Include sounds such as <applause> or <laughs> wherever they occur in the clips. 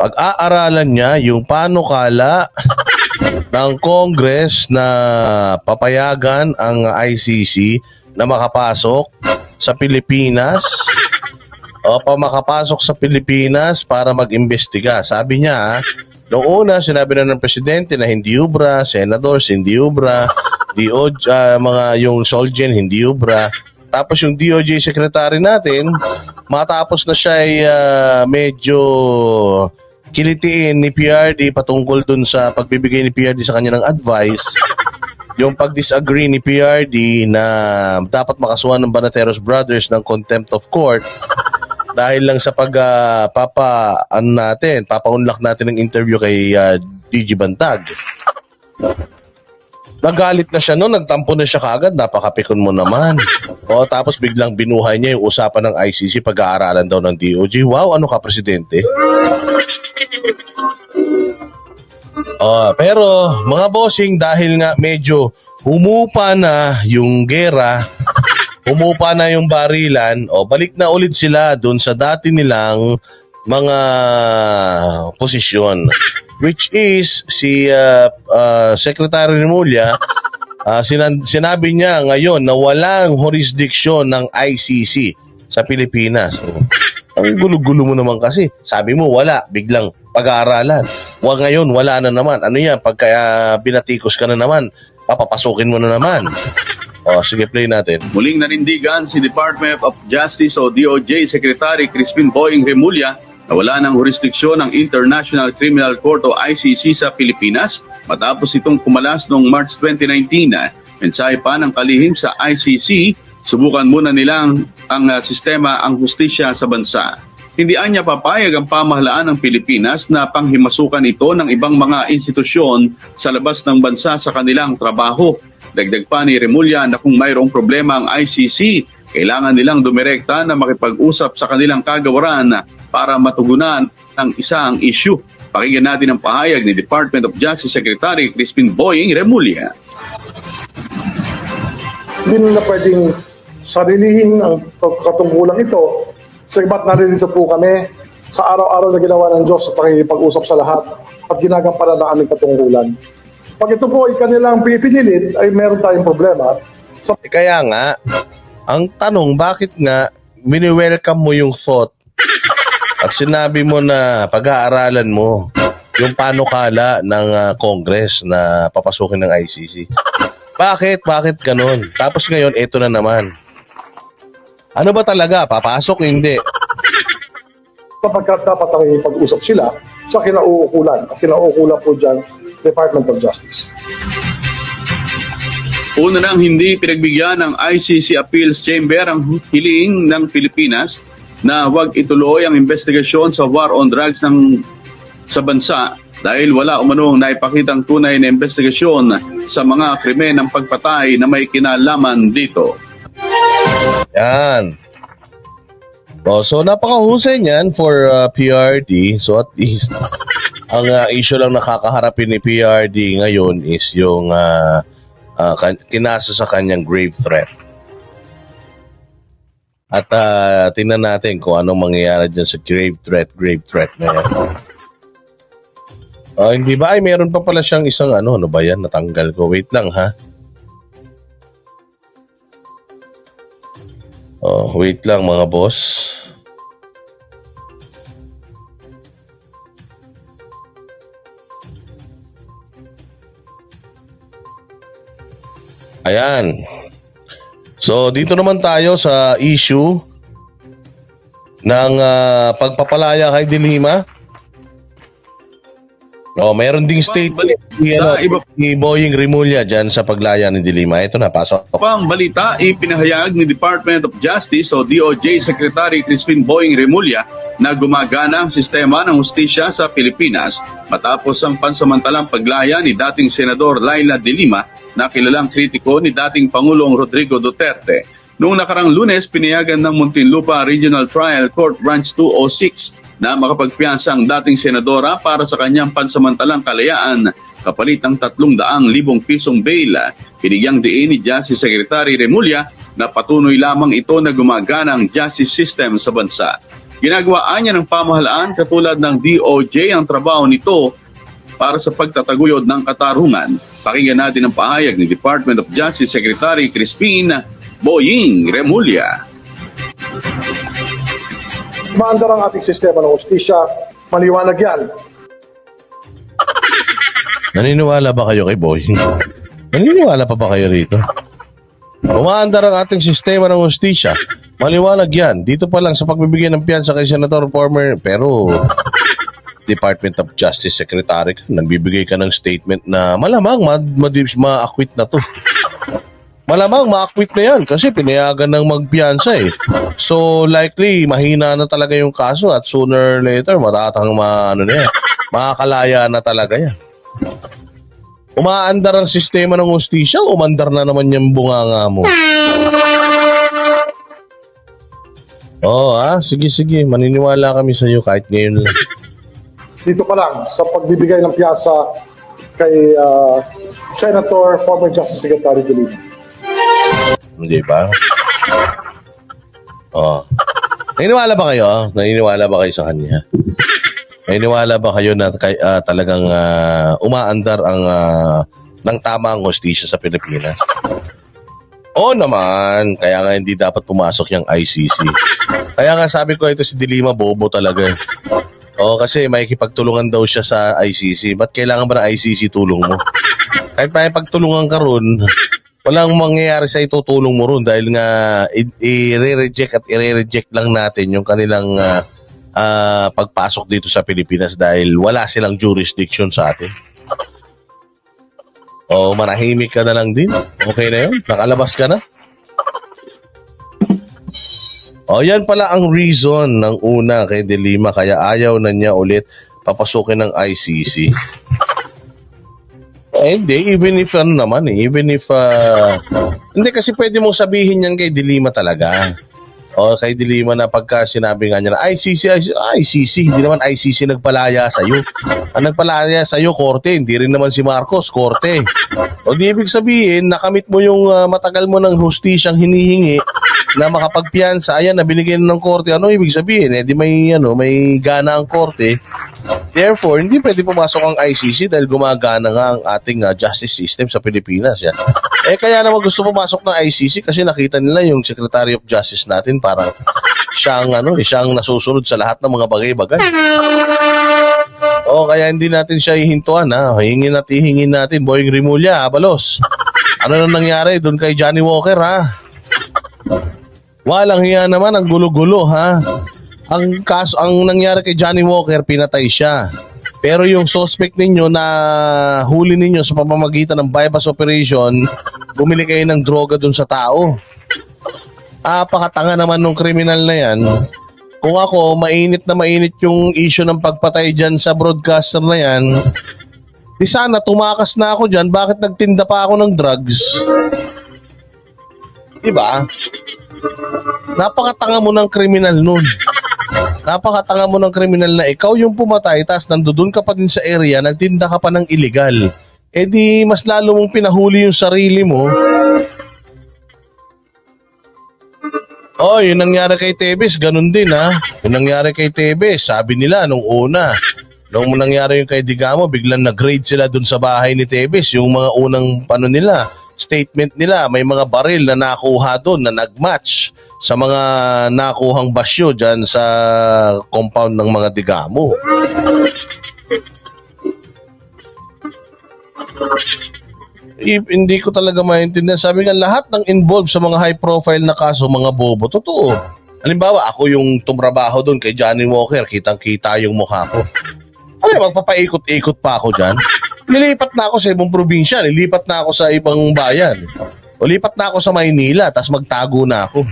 Pag-aaralan niya yung panukala <laughs> ng Congress na papayagan ang ICC na makapasok sa Pilipinas o pa makapasok sa Pilipinas para mag-imbestiga. Sabi niya, noong una sinabi na ng presidente na hindi ubra, senators hindi ubra, <laughs> DOJ, ah, mga yung Solgen hindi ubra. Tapos yung DOJ secretary natin, matapos na siya ay ah, medyo kilitiin ni PRD patungkol dun sa pagbibigay ni PRD sa kanya ng advice, yung pag-disagree ni PRD na dapat makasuhan ng Banateros Brothers ng contempt of court dahil lang sa pag ah, papa ano natin, papaunlak natin ng interview kay ah, DG Bantag. Nagalit na siya noon, nagtampo na siya kaagad, napakapikon mo naman. O tapos biglang binuhay niya yung usapan ng ICC pag-aaralan daw ng DOJ. Wow, ano ka presidente? Oh, pero mga bossing dahil nga medyo humupa na yung gera, <laughs> humupa na yung barilan, o balik na ulit sila doon sa dati nilang mga posisyon. Which is si uh, uh, Secretary Remulla, uh, sinan- sinabi niya ngayon na walang jurisdiction ng ICC sa Pilipinas. Oh. Ang gulo-gulo mo naman kasi. Sabi mo wala, biglang pag-aaralan. Wa ngayon, wala na naman. Ano yan? Pag kaya binatikos ka na naman, papapasukin mo na naman. O, sige, play natin. Muling nanindigan si Department of Justice o DOJ Secretary Crispin Boying Remulla na wala ng jurisdiksyon ng International Criminal Court o ICC sa Pilipinas matapos itong kumalas noong March 2019. Mensahe pa ng kalihim sa ICC, subukan muna nilang ang ah, sistema ang hustisya sa bansa. Hindi anya papayag ang pamahalaan ng Pilipinas na panghimasukan ito ng ibang mga institusyon sa labas ng bansa sa kanilang trabaho. Dagdag pa ni Remulla na kung mayroong problema ang ICC, kailangan nilang dumirekta na makipag-usap sa kanilang kagawaran para matugunan ang isang issue. Pakinggan natin ang pahayag ni Department of Justice Secretary Crispin Boying Remulla. hindi nila pwedeng sarilihin ang katungkulan ito sa ba't naririto po kami sa araw-araw na ginawa ng Diyos at nakikipag-usap sa lahat at ginagampanan na aming katungkulan. Pag ito po ay kanilang pipinilit, ay meron tayong problema. Sa Eh, Kaya nga, ang tanong, bakit nga mini-welcome mo yung thought at sinabi mo na pag-aaralan mo yung panukala ng ah, Congress na papasukin ng ICC? Bakit? Bakit ganun? Tapos ngayon, ito na naman. Ano ba talaga? Papasok? Hindi. sapagkat dapat nakikipag-usap sila sa kinauukulan. At kinauukulan po dyan, Department of Justice. Una nang hindi pinagbigyan ng ICC Appeals Chamber ang hiling ng Pilipinas na huwag ituloy ang investigasyon sa war on drugs ng sa bansa dahil wala umanong naipakitang tunay na investigasyon sa mga krimen ng pagpatay na may kinalaman dito. Yan. Oh, so napakahusay niyan for uh, PRD. So at least ang uh, issue lang nakakaharapin ni PRD ngayon is yung uh, uh, kinasa sa kanyang grave threat. At uh, tingnan natin kung anong mangyayari dyan sa grave threat, grave threat na yan. Oh, hindi ba? Ay, meron pa pala siyang isang ano, ano ba yan? Natanggal ko. Wait lang ha. Oh, wait lang mga boss. Ayan. So, dito naman tayo sa issue ng ah, pagpapalaya kay Dilima. Oh, mayroon ding statement ni, ano, iba- ni Boying Rimulya dyan sa paglaya ni Dilima. Ito na, pasok. Pang balita, ipinahayag ni Department of Justice o DOJ Secretary Crispin Boying Remulla na gumagana ang sistema ng hustisya sa Pilipinas matapos ang pansamantalang paglaya ni dating Senador Laila de Lima na kilalang kritiko ni dating Pangulong Rodrigo Duterte. Noong nakarang lunes, pinayagan ng Muntinlupa Regional Trial Court Branch 206 na makapagpiyansa ang dating senadora para sa kanyang pansamantalang kalayaan kapalit ng 300,000 pisong bail. Binigyang diin ni Justice Secretary Remulla na patuloy lamang ito na gumagana ang justice system sa bansa. Ginagawaan niya ng pamahalaan katulad ng DOJ ang trabaho nito para sa pagtataguyod ng katarungan. Pakinggan natin ang pahayag ni Department of Justice Secretary Crispin Boying Remulla. Maandar ang ating sistema ng ustisya, maliwanag yan. Naniniwala ba kayo kay Boying? <laughs> Naniniwala pa ba kayo rito? Umaandar ang ating sistema ng hustisya. Maliwanag yan. Dito pa lang sa pagbibigay ng piyansa kay Senator former pero Department of Justice Secretary nagbibigay ka ng statement na malamang ma- ma- ma-acquit na to. Malamang ma-acquit na yan kasi pinayagan ng magpiyansa eh. So likely mahina na talaga yung kaso at sooner or later matatang ma, ano na yan, makakalaya na talaga yan. Umaandar ang sistema ng hustisya, umandar na naman yung bunganga mo. Oo ah, sige sige, maniniwala kami sa iyo kahit ngayon lang. Dito pa lang, sa pagbibigay ng piyasa kay ah, Senator, former Justice Secretary De Lima. Hindi ba? Oo. Naniniwala ba kayo? Naniniwala ba kayo sa kanya? Naniniwala ba kayo na kay, ah, talagang ah, umaandar ang ah, ng tama ang hustisya sa Pilipinas? Oo naman. Kaya nga hindi dapat pumasok yung ICC. Kaya nga sabi ko ito si Dilima bobo talaga. eh. Oo kasi may kipagtulungan daw siya sa ICC. Ba't kailangan ba ng ICC tulong mo? Kahit may pagtulungan ka ron, walang mangyayari sa itutulong mo ron dahil nga i-reject at i-reject lang natin yung kanilang ah, ah, pagpasok dito sa Pilipinas dahil wala silang jurisdiction sa atin. O manahimik ka na lang din. Okay na yun? Nakalabas ka na? O yan pala ang reason ng una kay De Lima kaya ayaw na niya ulit papasukin ng ICC. Eh, hindi, even if ano naman eh, even if, ah, hindi kasi pwede mong sabihin yan kay Dilima talaga. O kay Dilima na pagka sinabi nga niya na ICC, ICC, ICC, hindi naman ICC nagpalaya sa'yo. Ang nagpalaya sa'yo, korte, hindi rin naman si Marcos, korte. O di ibig sabihin, nakamit mo yung ah, matagal mo ng hustisyang hinihingi na makapagpiyansa, ayan, na binigyan ng korte. Ano ibig sabihin? Eh, di may, ano, may gana ang korte. Therefore, hindi pwede pumasok ang ICC dahil gumagana nga ang ating ah, justice system sa Pilipinas. Yan. <laughs> Eh kaya naman gusto pumasok ng ICC kasi nakita nila yung Secretary of Justice natin parang siyang ano, eh, siyang nasusunod sa lahat ng mga bagay-bagay. <laughs> O kaya hindi natin siya hihintuan ha. Hingin at hihingin natin Boying Rimulya, Abalos. Ano na nangyari doon kay Johnny Walker ha? <laughs> Walang hiya naman ang gulo-gulo ha. Ang kaso ang nangyari kay Johnny Walker pinatay siya. Pero yung suspect ninyo na huli ninyo sa pamamagitan ng bypass operation, bumili kayo ng droga dun sa tao. Apakatanga naman nung kriminal na yan. Kung ako, mainit na mainit yung issue ng pagpatay dyan sa broadcaster na yan, di sana tumakas na ako dyan, bakit nagtinda pa ako ng drugs? Diba? Napakatanga mo ng kriminal nun. Napakatanga mo ng kriminal na ikaw yung pumatay tapos nandoon ka pa din sa area, nagtinda ka pa ng illegal. Eh di mas lalo mong pinahuli yung sarili mo. Oh, yung nangyari kay Tebes, ganun din ha. Yung nangyari kay Tebes, sabi nila nung una, nung nangyari yung kay Digamo, biglang nag-raid sila dun sa bahay ni Tebes. Yung mga unang ano nila, statement nila, may mga baril na nakuha doon na nag-match sa mga nakuhang basyo dyan sa compound ng mga Digamo. I- hindi ko talaga maintindihan. Sabi nga, lahat ng involved sa mga high profile na kaso, mga bobo, totoo. Halimbawa, ako yung tumrabaho doon kay Johnny Walker, kitang-kita yung mukha ko. Ano, magpapaikot-ikot pa ako dyan? Lilipat na ako sa ibang probinsya, lilipat na ako sa ibang bayan. O lipat na ako sa Maynila, tapos magtago na ako.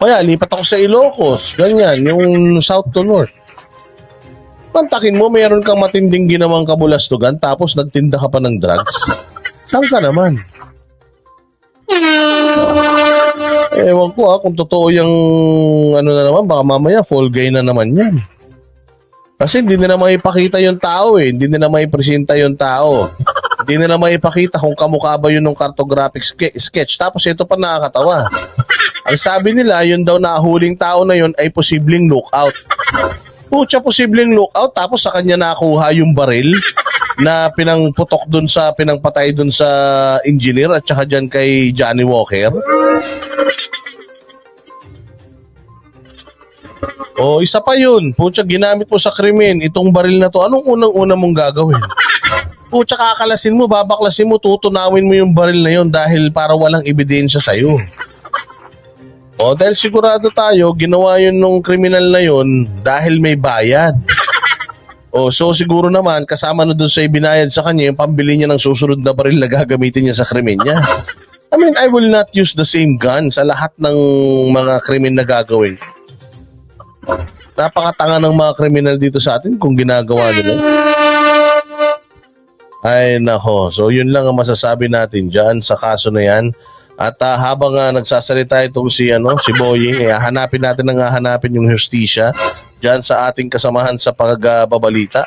Kaya lipat ako sa Ilocos, ganyan, yung south to north. Pantakin mo, meron kang matinding ginawang kabulastugan tapos nagtinda ka pa ng drugs. Saan ka naman? Ewan ko ha, kung totoo yung ano na naman, baka mamaya fall guy na naman yan. Kasi hindi nila maipakita yung tao eh, hindi nila maipresenta yung tao. Hindi nila maipakita kung kamukha ba yun ng cartographic ske- sketch. Tapos ito pa nakakatawa. Ang sabi nila, yun daw na huling tao na yun ay posibleng lookout. Pucha, posibleng lookout tapos sa kanya nakuha yung baril na pinangputok dun sa pinangpatay dun sa engineer at saka dyan kay Johnny Walker. O, isa pa yun. Pucha, ginamit mo sa krimen. Itong baril na to, anong unang-una mong gagawin? Pucha, kakalasin mo, babaklasin mo, tutunawin mo yung baril na yun dahil para walang ebidensya sa'yo. O, dahil sigurado tayo, ginawa yun nung kriminal na yun dahil may bayad. <laughs> O, so siguro naman, kasama na dun sa ibinayad sa kanya, yung pambili niya ng susunod na baril na gagamitin niya sa krimen niya. I mean, I will not use the same gun sa lahat ng mga krimen na gagawin. Napakatanga ng mga kriminal dito sa atin kung ginagawa nila. Ay nako, so yun lang ang masasabi natin dyan sa kaso na yan. At uh, habang uh, nagsasalita itong si ano, si Boying, eh, hanapin natin ang hanapin yung hustisya diyan sa ating kasamahan sa pagbabalita.